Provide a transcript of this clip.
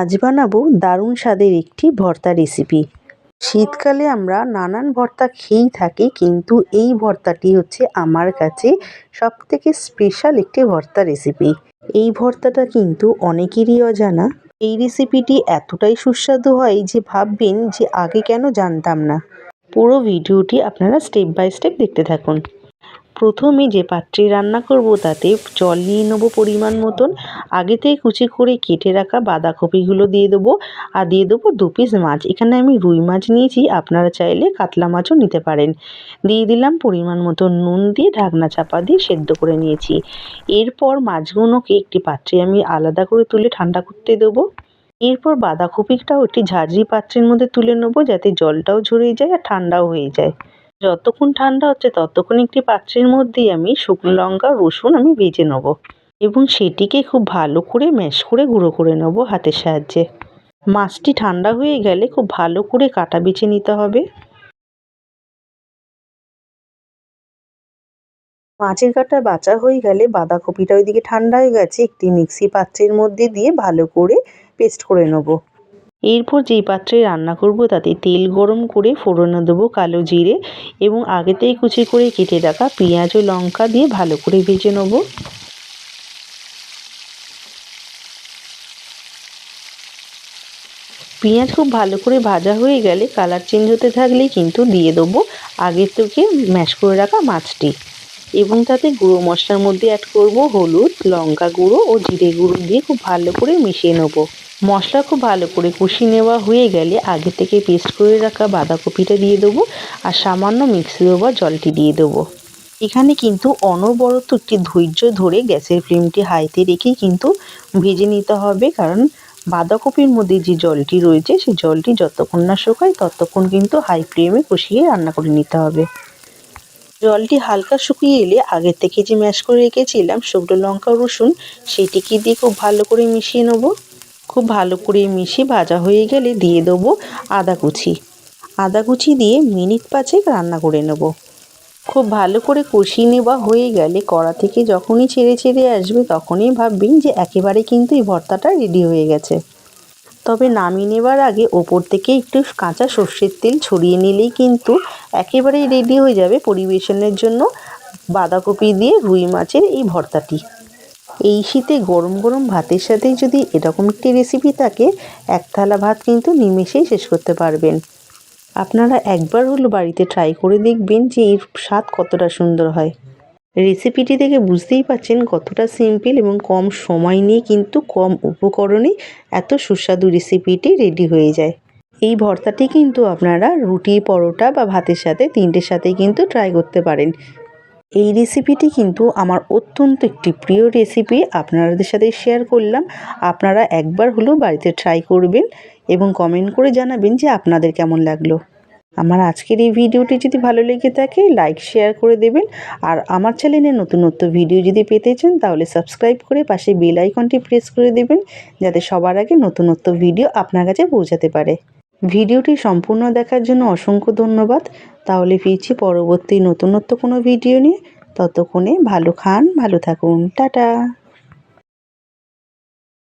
আজ বানাবো দারুণ স্বাদের একটি ভর্তা রেসিপি শীতকালে আমরা নানান ভর্তা খেয়েই থাকি, কিন্তু এই ভর্তাটি হচ্ছে আমার কাছে সব থেকে স্পেশাল একটি ভর্তা রেসিপি এই ভর্তাটা কিন্তু অনেকেরই অজানা। এই রেসিপিটি এতটাই সুস্বাদু হয় যে ভাববেন যে আগে কেন জানতাম না। পুরো ভিডিওটি আপনারা স্টেপ বাই স্টেপ দেখতে থাকুন। প্রথমে যে পাত্রে রান্না করব তাতে জল নিয়ে নেব পরিমাণ মতন। আগে থেকে কুচি করে কেটে রাখা বাঁধাকপিগুলো দিয়ে দেবো আর দিয়ে দেবো দু পিস মাছ। এখানে আমি রুই মাছ নিয়েছি, আপনারা চাইলে কাতলা মাছও নিতে পারেন। দিয়ে দিলাম পরিমাণ মতো নুন দিয়ে ঢাকনা চাপা দিয়ে সেদ্ধ করে নিয়েছি। এরপর মাছগুলোকে একটি পাত্রে আমি আলাদা করে তুলে ঠান্ডা করতে দেবো। এরপর বাঁধাকপিটাও একটি ঝাঁঝরি পাত্রের মধ্যে তুলে নেব যাতে জলটাও ঝরে যায় আর ঠান্ডাও হয়ে যায়। যতক্ষণ ঠান্ডা হচ্ছে ততক্ষণ একটি পাত্রের মধ্যেই আমি শুকনো লঙ্কা, রসুন আমি ভেজে নেব এবং সেটিকে খুব ভালো করে ম্যাশ করে গুঁড়ো করে নেব হাতের সাহায্যে। মাছটি ঠান্ডা হয়ে গেলে খুব ভালো করে কাটা বেছে নিতে হবে। মাছের কাটা বাঁচা হয়ে গেলে বাঁধাকপিটা ওইদিকে ঠান্ডা হয়ে গেছে, একটি মিক্সি পাত্রের মধ্যে দিয়ে ভালো করে পেস্ট করে নেব। এরপর যেই পাত্রে রান্না করব তাতে তেল গরম করে ফোড়নে দেবো কালো জিরে এবং আগেতেই কুচি করে কেটে রাখা পেঁয়াজ ও লঙ্কা দিয়ে ভালো করে ভেজে নেব। পেঁয়াজ খুব ভালো করে ভাজা হয়ে গেলে কালার চেঞ্জ হতে থাকলেই কিন্তু দিয়ে দেবো আগে থেকে ম্যাশ করে রাখা মাছটি এবং তাতে গুঁড়ো মশলার মধ্যে অ্যাড করব হলুদ, লঙ্কা গুঁড়ো ও জিরে গুঁড়ো দিয়ে খুব ভালো করে মিশিয়ে নেব। মশলা খুব ভালো করে কষিয়ে নেওয়া হয়ে গেলে আগে থেকে পেস্ট করে রাখা বাঁধাকপিটা দিয়ে দেবো আর সামান্য মিক্সি দেওয়া জলটি দিয়ে দেবো। এখানে কিন্তু অনবরত একটি ধৈর্য ধরে গ্যাসের ফ্লেমটি হাইতে রেখেই কিন্তু ভেজে নিতে হবে, কারণ বাঁধাকপির মধ্যে যে জলটি রয়েছে সেই জলটি যতক্ষণ না শুকায় ততক্ষণ কিন্তু হাই ফ্লেমে কষিয়ে রান্না করে নিতে হবে। জলটি হালকা শুকিয়ে এলে আগের থেকে যে ম্যাশ করে রেখেছিলাম, শুকনো লঙ্কা, রসুন, সেটিকে দিয়ে খুব ভালো করে মিশিয়ে নেব। খুব ভালো করে মিশিয়ে ভাজা হয়ে গেলে দিয়ে দেবো আদা কুচি। আদা কুচি দিয়ে মিনিট পাঁচেক রান্না করে নেব। খুব ভালো করে কষিয়ে নেওয়া হয়ে গেলে কড়া থেকে যখনই ছেড়ে ছেড়ে আসবে তখনই ভাববেন যে একেবারে কিন্তু এই ভর্তাটা রেডি হয়ে গেছে। তবে নামিয়ে নেবার আগে ওপর থেকে একটু কাঁচা সর্ষের তেল ছড়িয়ে নিলেই কিন্তু একেবারেই রেডি হয়ে যাবে পরিবেশনের জন্য বাঁধাকপি দিয়ে রুই মাছের এই ভর্তাটি। এই শীতে গরম গরম ভাতের সাথে যদি এরকম একটি রেসিপি থাকে, এক থালা ভাত কিন্তু নিমেষেই শেষ করতে পারবেন। আপনারা একবার হলো বাড়িতে ট্রাই করে দেখবেন যে এর স্বাদ কতটা সুন্দর হয়। রেসিপিটি থেকে বুঝতেই পাচ্ছেন কতটা সিম্পল এবং কম সময় নিয়ে কিন্তু কম উপকরণে এত সুস্বাদু রেসিপিটি রেডি হয়ে যায়। এই ভর্তাটি কিন্তু আপনারা রুটি, পরোটা বা ভাতের সাথে, তিনটের সাথে কিন্তু ট্রাই করতে পারেন। এই রেসিপিটি কিন্তু আমার অত্যন্ত একটি প্রিয় রেসিপি আপনাদের সাথে শেয়ার করলাম। আপনারা একবার হলেও বাড়িতে ট্রাই করবেন এবং কমেন্ট করে জানাবেন যে আপনাদের কেমন লাগল। আমার আজকের এই ভিডিওটি যদি ভালো লেগে থাকে লাইক শেয়ার করে দেবেন। আর আমার চ্যানেলে নতুনত্ব ভিডিও যদি পেতে চান, তাহলে সাবস্ক্রাইব করে পাশে বেল আইকনটি প্রেস করে দেবেন, যাতে সবার আগে নতুনত্ব ভিডিও আপনার কাছে পৌঁছাতে পারে। ভিডিওটি সম্পূর্ণ দেখার জন্য অসংখ্য ধন্যবাদ। তাহলে ফিরছি পরবর্তী নতুনত্ব কোনো ভিডিও নিয়ে। ততক্ষণে ভালো খান ভালো থাকুন। টাটা!